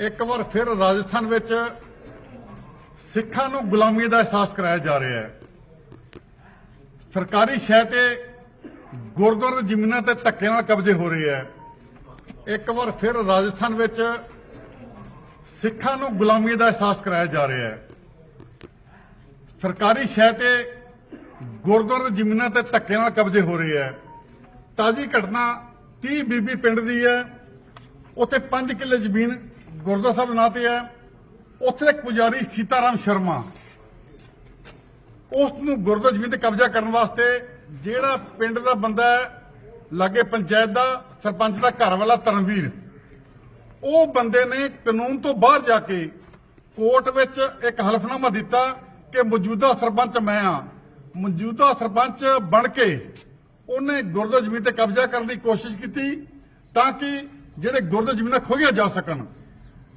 ਇੱਕ ਵਾਰ ਫਿਰ ਰਾਜਸਥਾਨ ਵਿੱਚ ਸਿੱਖਾਂ ਨੂੰ ਗੁਲਾਮੀ ਦਾ ਅਹਿਸਾਸ ਕਰਾਇਆ ਜਾ ਰਿਹਾ ਹੈ। ਸਰਕਾਰੀ ਸ਼ਹਿ ਤੇ ਗੁਰਦੁਆਰਾ ਜ਼ਮੀਨਾਂ ਤੇ ਧੱਕੇ ਨਾਲ ਕਬਜ਼ੇ ਹੋ ਰਹੇ ਹੈ। ਇੱਕ ਵਾਰ ਫਿਰ ਰਾਜਸਥਾਨ ਵਿੱਚ ਸਿੱਖਾਂ ਨੂੰ ਗੁਲਾਮੀ ਦਾ ਅਹਿਸਾਸ ਕਰਾਇਆ ਜਾ ਰਿਹਾ ਹੈ। ਸਰਕਾਰੀ ਸ਼ਹਿ ਤੇ ਗੁਰਦੁਆਰਾ ਜ਼ਮੀਨਾਂ ਤੇ ਧੱਕੇ ਨਾਲ ਕਬਜ਼ੇ ਹੋ ਰਹੇ ਹੈ। ਤਾਜ਼ੀ ਘਟਨਾ 30 ਬੀਬੀ ਪਿੰਡ ਦੀ ਹੈ। ਉੱਥੇ 5 ਕਿੱਲੇ ਜ਼ਮੀਨ ਗੁਰਦੁਆਰਾ ਸਾਹਿਬ ਨਾਂ ਤੇ ਹੈ। ਉੱਥੇ ਇੱਕ ਪੁਜਾਰੀ ਸੀਤਾਰਾਮ ਸ਼ਰਮਾ। ਉਸ ਨੂੰ ਗੁਰਦੁਆਰਾ ਜ਼ਮੀਨ ਤੇ ਕਬਜ਼ਾ ਕਰਨ ਵਾਸਤੇ ਜਿਹੜਾ ਪਿੰਡ ਦਾ ਬੰਦਾ ਲਾਗੇ ਪੰਚਾਇਤ ਦਾ ਸਰਪੰਚ ਦਾ ਘਰ ਵਾਲਾ ਤਰਨਵੀਰ, ਉਹ ਬੰਦੇ ਨੇ ਕਾਨੂੰਨ ਤੋਂ ਬਾਹਰ ਜਾ ਕੇ ਕੋਰਟ ਵਿੱਚ ਇੱਕ ਹਲਫਨਾਮਾ ਦਿੱਤਾ ਕਿ ਮੌਜੂਦਾ ਸਰਪੰਚ ਮੈਂ ਆ ਮੌਜੂਦਾ ਸਰਪੰਚ ਬਣ ਕੇ ਉਹਨੇ ਗੁਰਦੁਆਰਾ ਜ਼ਮੀਨ ਤੇ ਕਬਜ਼ਾ ਕਰਨ ਦੀ ਕੋਸ਼ਿਸ਼ ਕੀਤੀ ਤਾਂ ਕਿ ਜਿਹੜੇ ਗੁਰਦੁਆਰਾ ਜ਼ਮੀਨਾਂ ਖੋਹੀਆਂ ਜਾ ਸਕਣ।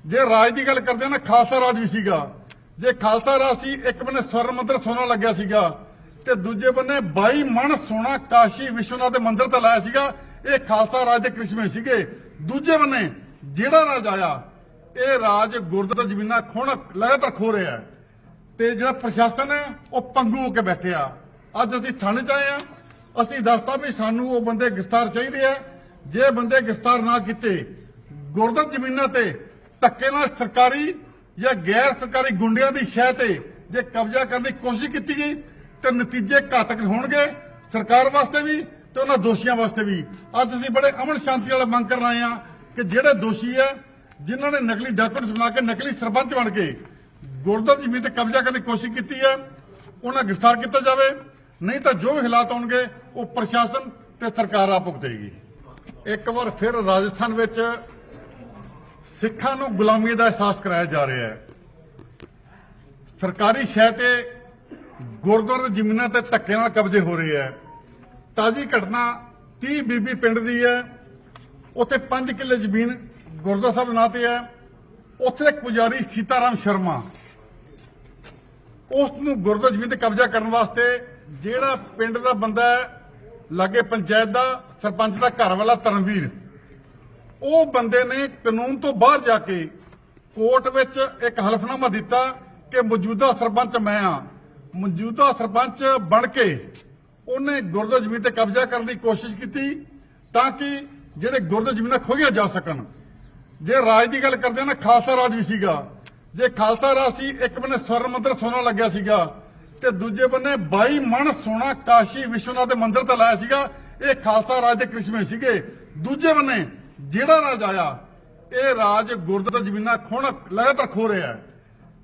ਜੇ ਰਾਜ ਦੀ ਗੱਲ ਕਰਦੇ ਨਾ, ਖਾਲਸਾ ਰਾਜ ਵੀ ਸੀਗਾ। ਜੇ ਖਾਲਸਾ ਰਾਜ ਸੀ, ਇੱਕ ਬੰਨੇ ਸਵਰ ਮੰਦਰ ਸੋਨਾ ਲੱਗਿਆ ਸੀਗਾ ਤੇ ਦੂਜੇ ਬੰਨੇ 22 ਮਣ ਸੋਨਾ ਕਾਸ਼ੀ ਵਿਸ਼ਵਨਾਥ ਦੇ ਮੰਦਿਰ ਤੇ ਲਾਇਆ ਸੀਗਾ। ਇਹ ਖਾਲਸਾ ਰਾਜ ਦੇ ਕ੍ਰਿਸ਼ਮੇ ਸੀਗੇ। ਦੂਜੇ ਬੰਨੇ ਜਿਹੜਾ ਰਾਜ ਆਇਆ, ਇਹ ਰਾਜ ਗੁਰਦੁਆਰਾ ਜ਼ਮੀਨਾਂ ਖੋਣ ਲਗਾਤਾਰ ਖੋ ਰਿਹਾ ਤੇ ਜਿਹੜਾ ਪ੍ਰਸ਼ਾਸਨ ਹੈ, ਉਹ ਪੰਗੂ ਹੋ ਕੇ ਬੈਠਿਆ ਅੱਜ ਅਸੀਂ ਥਾਣੇ 'ਚ ਆਏ ਆ। ਅਸੀਂ ਦੱਸਤਾ ਵੀ ਸਾਨੂੰ ਉਹ ਬੰਦੇ ਗ੍ਰਿਫਤਾਰ ਚਾਹੀਦੇ ਆ। ਜੇ ਬੰਦੇ ਗ੍ਰਿਫਤਾਰ ਨਾ ਕੀਤੇ ਗੁਰਦੁਆਰਾ ਜ਼ਮੀਨਾਂ ਤੇ ਧੱਕੇ ਨਾਲ ਸਰਕਾਰੀ ਜਾਂ ਗੈਰ ਸਰਕਾਰੀ ਗੁੰਡਿਆਂ ਦੀ ਸ਼ਹਿ ਤੇ ਜੇ ਕਬਜ਼ਾ ਕਰਨ ਦੀ ਕੋਸ਼ਿਸ਼ ਕੀਤੀ ਗਈ, ਤੇ ਨਤੀਜੇ ਘਾਤਕ ਹੋਣਗੇ, ਸਰਕਾਰ ਵਾਸਤੇ ਵੀ ਤੇ ਉਹਨਾਂ ਦੋਸ਼ੀਆਂ ਵਾਸਤੇ ਵੀ। ਅੱਜ ਅਸੀਂ ਬੜੇ ਅਮਨ ਸ਼ਾਂਤੀ ਵਾਲਾ ਮੰਗ ਕਰਨ ਆਏ ਆ ਕਿ ਜਿਹੜੇ ਦੋਸ਼ੀ ਹੈ, ਜਿਨ੍ਹਾਂ ਨੇ ਨਕਲੀ ਡਾਕੂਮੈਂਟਸ ਬਣਾ ਕੇ ਨਕਲੀ ਸਰਪੰਚ ਬਣ ਕੇ ਗੁਰਦੁਆਰਾ ਜ਼ਮੀਨ ਤੇ ਕਬਜ਼ਾ ਕਰਨ ਦੀ ਕੋਸ਼ਿਸ਼ ਕੀਤੀ ਹੈ, ਉਹਨਾਂ ਗ੍ਰਿਫਤਾਰ ਕੀਤਾ ਜਾਵੇ। ਨਹੀਂ ਤਾਂ ਜੋ ਵੀ ਹਾਲਾਤ ਆਉਣਗੇ ਉਹ ਪ੍ਰਸ਼ਾਸਨ ਤੇ ਸਰਕਾਰ ਆਪ ਭੁਗਤੇਗੀ ਇੱਕ ਵਾਰ ਫਿਰ ਰਾਜਸਥਾਨ ਵਿੱਚ ਸਿੱਖਾਂ ਨੂੰ ਗੁਲਾਮੀ ਦਾ ਅਹਿਸਾਸ ਕਰਾਇਆ ਜਾ ਰਿਹਾ ਹੈ। ਸਰਕਾਰੀ ਸ਼ਹਿ ਤੇ ਗੁਰਦੁਆਰਾ ਜ਼ਮੀਨਾਂ ਤੇ ਧੱਕੇ ਨਾਲ ਕਬਜ਼ੇ ਹੋ ਰਹੇ ਹੈ। ਤਾਜ਼ੀ ਘਟਨਾ 30 ਬੀਬੀ ਪਿੰਡ ਦੀ ਹੈ। ਉੱਥੇ 5 ਕਿੱਲੇ ਜ਼ਮੀਨ ਗੁਰਦੁਆਰਾ ਸਾਹਿਬ ਨਾਂ ਤੇ ਹੈ। ਉੱਥੇ ਇੱਕ ਪੁਜਾਰੀ ਸੀਤਾਰਾਮ ਸ਼ਰਮਾ। ਉਸ ਨੂੰ ਗੁਰਦੁਆਰਾ ਜ਼ਮੀਨ ਤੇ ਕਬਜ਼ਾ ਕਰਨ ਵਾਸਤੇ ਜਿਹੜਾ ਪਿੰਡ ਦਾ ਬੰਦਾ ਹੈ, ਲਾਗੇ ਪੰਚਾਇਤ ਦਾ, ਸਰਪੰਚ ਦਾ ਘਰ ਵਾਲਾ ਧਰਮਵੀਰ। ਉਹ ਬੰਦੇ ਨੇ ਕਾਨੂੰਨ ਤੋਂ ਬਾਹਰ ਜਾ ਕੇ ਕੋਰਟ ਵਿੱਚ ਇੱਕ ਹਲਫਨਾਮਾ ਦਿੱਤਾ ਕਿ ਮੌਜੂਦਾ ਸਰਪੰਚ ਮੈਂ ਆ ਮੌਜੂਦਾ ਸਰਪੰਚ ਬਣ ਕੇ ਉਹਨੇ ਗੁਰਦੁਆਰਾ ਜ਼ਮੀਨ ਤੇ ਕਬਜ਼ਾ ਕਰਨ ਦੀ ਕੋਸ਼ਿਸ਼ ਕੀਤੀ ਤਾਂ ਕਿ ਜਿਹੜੇ ਗੁਰਦੁਆਰਾ ਜ਼ਮੀਨਾਂ ਖੋਹੀਆਂ ਜਾ ਸਕਣ। ਜੇ ਰਾਜ ਦੀ ਗੱਲ ਕਰਦੇ ਨਾ, ਖਾਲਸਾ ਰਾਜ ਵੀ ਸੀਗਾ। ਜੇ ਖਾਲਸਾ ਰਾਜ ਸੀ, ਇੱਕ ਬੰਨੇ ਸਵਰਨ ਮੰਦਰ ਸੋਨਾ ਲੱਗਿਆ ਸੀਗਾ ਤੇ ਦੂਜੇ ਬੰਨੇ 22 ਮਣ ਸੋਨਾ ਕਾਸ਼ੀ ਵਿਸ਼ਵਨਾਥ ਦੇ ਮੰਦਰ ਤੇ ਲਾਇਆ ਸੀਗਾ। ਇਹ ਖਾਲਸਾ ਰਾਜ ਦੇ ਕ੍ਰਿਸ਼ਮੇ ਸੀਗੇ। ਦੂਜੇ ਬੰਨੇ ਜਿਹੜਾ ਰਾਜ ਆਇਆ, ਇਹ ਰਾਜ ਗੁਰਦੁਆਰਾ ਜ਼ਮੀਨਾਂ ਖੋਣ ਲਗਾਤਾਰ ਖੋ ਰਿਹਾ ਹੈ।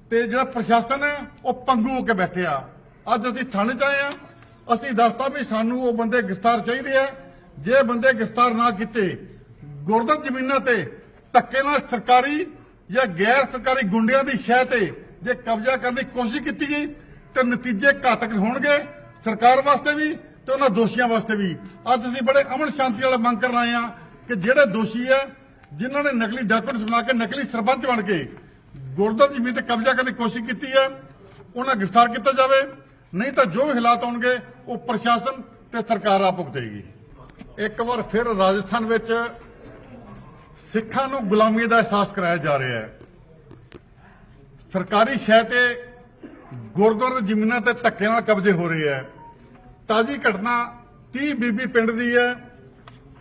ਤੇ ਜਿਹੜਾ ਪ੍ਰਸ਼ਾਸਨ ਹੈ, ਉਹ ਪੰਗੂ ਹੋ ਕੇ ਬੈਠਿਆ ਅੱਜ ਅਸੀਂ ਥਾਣੇ 'ਚ ਆਏ ਆ। ਅਸੀਂ ਦੱਸਤਾ ਵੀ ਸਾਨੂੰ ਉਹ ਬੰਦੇ ਗ੍ਰਿਫਤਾਰ ਚਾਹੀਦੇ ਆ। ਜੇ ਬੰਦੇ ਗ੍ਰਿਫਤਾਰ ਨਾ ਕੀਤੇ, ਗੁਰਦੁਆਰਾ ਜ਼ਮੀਨਾਂ ਤੇ ਧੱਕੇ ਨਾਲ ਸਰਕਾਰੀ ਜਾਂ ਗੈਰ ਸਰਕਾਰੀ ਗੁੰਡਿਆਂ ਦੀ ਸ਼ਹਿ ਤੇ ਜੇ ਕਬਜ਼ਾ ਕਰਨ ਦੀ ਕੋਸ਼ਿਸ਼ ਕੀਤੀ ਗਈ, ਤੇ ਨਤੀਜੇ ਘਾਤਕ ਹੋਣਗੇ। ਸਰਕਾਰ ਵਾਸਤੇ ਵੀ ਤੇ ਉਹਨਾਂ ਦੋਸ਼ੀਆਂ ਵਾਸਤੇ ਵੀ। ਅੱਜ ਅਸੀਂ ਬੜੇ ਅਮਨ ਸ਼ਾਂਤੀ ਵਾਲਾ ਮੰਗ ਕਰਨ ਆਏ ਆ ਕਿ ਜਿਹੜੇ ਦੋਸ਼ੀ ਹੈ ਜਿਨ੍ਹਾਂ ਨੇ ਨਕਲੀ ਡਾਕੂਮੈਂਟਸ ਬਣਾ ਕੇ, ਨਕਲੀ ਸਰਪੰਚ ਬਣ ਕੇ ਗੁਰਦੁਆਰਾ ਜ਼ਮੀਨ ਤੇ ਕਬਜ਼ਾ ਕਰਨ ਦੀ ਕੋਸ਼ਿਸ਼ ਕੀਤੀ ਹੈ ਉਹਨਾਂ ਗ੍ਰਿਫਤਾਰ ਕੀਤਾ ਜਾਵੇ। ਨਹੀਂ ਤਾਂ ਜੋ ਵੀ ਹਾਲਾਤ ਆਉਣਗੇ ਉਹ ਪ੍ਰਸ਼ਾਸਨ ਤੇ ਸਰਕਾਰ ਆ ਭੁਗਤੇਗੀ। ਇੱਕ ਵਾਰ ਫਿਰ ਰਾਜਸਥਾਨ ਵਿੱਚ ਸਿੱਖਾਂ ਨੂੰ ਗੁਲਾਮੀ ਦਾ ਅਹਿਸਾਸ ਕਰਾਇਆ ਜਾ ਰਿਹਾ ਹੈ। ਸਰਕਾਰੀ ਸ਼ਹਿ ਤੇ ਗੁਰਦੁਆਰਾ ਜ਼ਮੀਨਾਂ ਤੇ ਧੱਕੇ ਨਾਲ ਕਬਜ਼ੇ ਹੋ ਰਹੇ ਹੈ। ਤਾਜ਼ੀ ਘਟਨਾ 30 ਬੀਬੀ ਪਿੰਡ ਦੀ ਹੈ।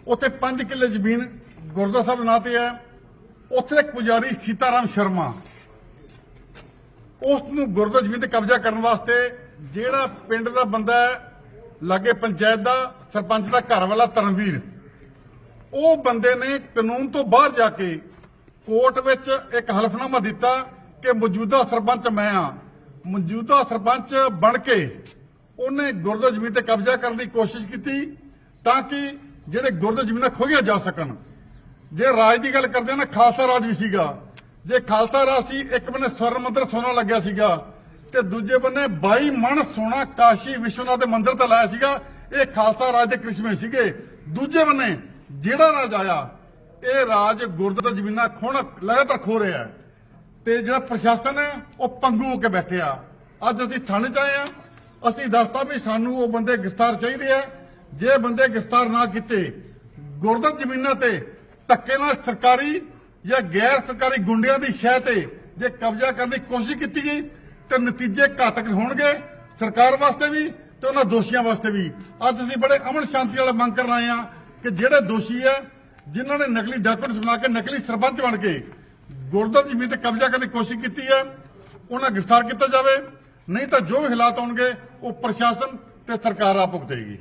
ਉੱਥੇ 5 ਕਿੱਲੇ ਜ਼ਮੀਨ ਗੁਰਦੁਆਰਾ ਸਾਹਿਬ ਨਾਂ ਤੇ ਹੈ। ਉੱਥੇ ਇੱਕ ਪੁਜਾਰੀ ਸੀਤਾਰਾਮ ਸ਼ਰਮਾ। ਉਸ ਨੂੰ ਗੁਰਦੁਆਰਾ ਜ਼ਮੀਨ ਤੇ ਕਬਜ਼ਾ ਕਰਨ ਵਾਸਤੇ ਜਿਹੜਾ ਪਿੰਡ ਦਾ ਬੰਦਾ ਲਾਗੇ ਪੰਚਾਇਤ ਦਾ ਸਰਪੰਚ ਦਾ ਘਰ ਵਾਲਾ ਧਰਮਵੀਰ, ਉਹ ਬੰਦੇ ਨੇ ਕਾਨੂੰਨ ਤੋਂ ਬਾਹਰ ਜਾ ਕੇ ਕੋਰਟ ਵਿੱਚ ਇੱਕ ਹਲਫਨਾਮਾ ਦਿੱਤਾ ਕਿ ਮੌਜੂਦਾ ਸਰਪੰਚ ਮੈਂ ਆ ਮੌਜੂਦਾ ਸਰਪੰਚ ਬਣ ਕੇ ਉਹਨੇ ਗੁਰਦੁਆਰਾ ਜ਼ਮੀਨ ਤੇ ਕਬਜ਼ਾ ਕਰਨ ਦੀ ਕੋਸ਼ਿਸ਼ ਕੀਤੀ ਤਾਂ ਕਿ ਜਿਹੜੇ ਗੁਰਦੁਆਰਾ ਜ਼ਮੀਨਾਂ ਖੋਹੀਆਂ ਜਾ ਸਕਣ। ਜੇ ਰਾਜ ਦੀ ਗੱਲ ਕਰਦੇ ਨਾ, ਖਾਲਸਾ ਰਾਜ ਵੀ ਸੀਗਾ। ਜੇ ਖਾਲਸਾ ਰਾਜ ਸੀ, ਇੱਕ ਬੰਨੇ ਸਵਰਨ ਮੰਦਰ ਸੋਨਾ ਲੱਗਿਆ ਸੀਗਾ ਤੇ ਦੂਜੇ ਬੰਨੇ 22 ਮਣ ਸੋਨਾ ਕਾਸ਼ੀ ਵਿਸ਼ਵਨਾਥ ਦੇ ਮੰਦਰ ਤੇ ਲਾਇਆ ਸੀਗਾ। ਇਹ ਖਾਲਸਾ ਰਾਜ ਦੇ ਕ੍ਰਿਸ਼ਮੇ ਸੀਗੇ। ਦੂਜੇ ਬੰਨੇ ਜਿਹੜਾ ਰਾਜ ਆਇਆ, ਇਹ ਰਾਜ ਗੁਰਦੁਆਰਾ ਜ਼ਮੀਨਾਂ ਖੋਣ ਲਗਾਤਾਰ ਖੋ ਰਿਹਾ ਹੈ। ਤੇ ਜਿਹੜਾ ਪ੍ਰਸ਼ਾਸਨ ਹੈ, ਉਹ ਪੰਗੂ ਹੋ ਕੇ ਬੈਠਿਆ। ਅੱਜ ਅਸੀਂ ਥਾਣੇ 'ਚ ਆਏ ਆ ਅਸੀਂ ਦੱਸਤਾ ਵੀ ਸਾਨੂੰ ਉਹ ਬੰਦੇ ਗ੍ਰਿਫਤਾਰ ਚਾਹੀਦੇ ਆ। ਜੇ ਬੰਦੇ ਗ੍ਰਿਫਤਾਰ ਨਾ ਕੀਤੇ, ਗੁਰਦੁਆਰਾ ਜ਼ਮੀਨਾਂ ਤੇ, ਧੱਕੇ ਨਾਲ ਸਰਕਾਰੀ ਜਾਂ ਗੈਰ ਸਰਕਾਰੀ ਗੁੰਡਿਆਂ ਦੀ ਸ਼ਹਿ ਤੇ ਜੇ ਕਬਜ਼ਾ ਕਰਨ ਦੀ ਕੋਸ਼ਿਸ਼ ਕੀਤੀ ਗਈ, ਤੇ ਨਤੀਜੇ ਘਾਤਕ ਹੋਣਗੇ, ਸਰਕਾਰ ਵਾਸਤੇ ਵੀ ਤੇ ਉਹਨਾਂ ਦੋਸ਼ੀਆਂ ਵਾਸਤੇ ਵੀ। ਅੱਜ ਅਸੀਂ ਬੜੇ ਅਮਨ ਸ਼ਾਂਤੀ ਵਾਲਾ ਮੰਗ ਕਰਨ ਆਏ ਆ ਕਿ ਜਿਹੜੇ ਦੋਸ਼ੀ ਆ, ਜਿਨ੍ਹਾਂ ਨੇ ਨਕਲੀ ਡਾਕੂਮੈਂਟਸ ਬਣਾ ਕੇ ਨਕਲੀ ਸਰਪੰਚ ਬਣ ਕੇ ਗੁਰਦੁਆਰਾ ਜ਼ਮੀਨ ਤੇ ਕਬਜ਼ਾ ਕਰਨ ਦੀ ਕੋਸ਼ਿਸ਼ ਕੀਤੀ ਹੈ ਉਹਨਾਂ ਗ੍ਰਿਫਤਾਰ ਕੀਤਾ ਜਾਵੇ, ਨਹੀਂ ਤਾਂ ਜੋ ਵੀ ਹਾਲਾਤ ਆਉਣਗੇ ਉਹ ਪ੍ਰਸ਼ਾਸਨ ਤੇ ਸਰਕਾਰ ਆਪ ਭੁਗਤੇਗੀ।